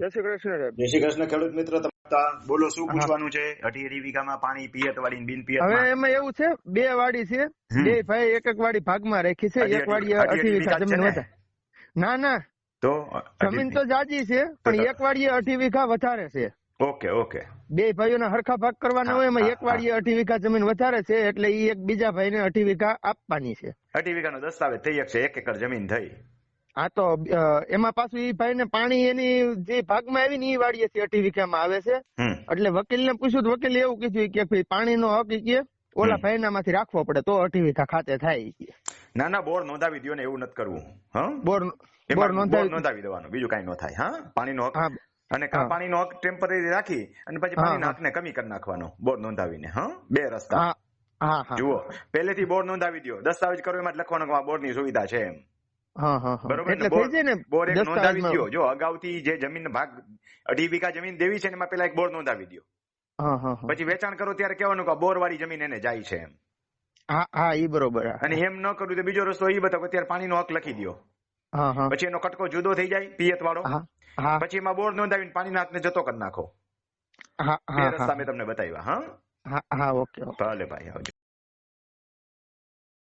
જય શ્રી કૃષ્ણ સાહેબ. જય શ્રી કૃષ્ણ ખેડૂત મિત્ર બોલો શું પૂછવાનું છે? અઢી અઢી વીઘામાં પાણી પિયત વાળી બિન પિયત હવે એમાં એવું છે બે વાડી છે. બે ભાઈ એક એક વાડી ભાગમાં રાખી છે એક વાડી અઢી વીઘા જમીન ને? વધારે. ના ના. તો જમીન તો જાજી છે પણ એક વાડીએ અઢી વીઘા વધારે છે. Okay okay. બે ભાઈઓને હરખા ભાગ કરવાના હોય એમાં એક વાડીએ અઢી વીઘા જમીન વધારે છે એટલે એ એક બીજા ભાઈને અઢી વીઘા આપવાની છે. અઢી વીઘાનો દસ્તાવેજ થઈ છે એક એકર જમીન થઈ. આ તો એમાં પાછું એ ભાઈ ને પાણી એની જે ભાગમાં આવી ને ઈ વાડીએથી અઢી વીઘામાં આવે છે. એટલે વકીલ ને પૂછ્યું તો વકીલ એવું કીધું કે ભાઈ પાણીનો હક કે ઓલા હમ. ભાઈનામાંથી રાખવો પડે તો અઢી વીઘા ખાતે થાય ના ના બોર નોંધાવી દો ને એવું નથી કરવું હા? બોર બોર બોર નોંધાવી દેવાનું બીજું કઈ ન થાય હા? પાણીનો હક. અને પાણી નો પાણીનો હક ટેમ્પરરી રાખી અને પછી હા, પાણીના હા. હકને કમી કરી નાખવાનો બોર નોંધાવીને હા? બે રસ્તા. હા હા હા. જુઓ પહેલેથી બોર નોંધાવી દો દસ્તાવેજ કરો એમાં લખવાનો લખવાનું કે આ બોરની સુવિધા છે એમ. હા હા હા. બરોબર એટલે ને? બોર- થઈ જાય ને બોર એક નોંધાવી દો જો અગાઉથી જે જમીન ભાગ અઢી વીઘા જમીન દેવી છે એમાં પેલા એક બોર નોંધાવી દો હા હા હા. પછી વેચાણ કરો ત્યારે કહેવાનું કે બોર વાળી જમીન એને જાય છે એમ. હા હા ઈ બરોબર અને એમ ન કરું તો બીજો રસ્તો એ બતાવો ત્યારે પાણી પાણીનો હક લખી દો પછી એનો કટકો જુદો થઈ જાય પિયત વાળો પછી એમાં બોર નોંધાવીને પાણીના હાથને જતો કરી નાખો. હા હા રસ્તા મેં તમને બતાવ્યા હા? હા હા ઓકે ઓકે. ભલે ભાઈ આવજો.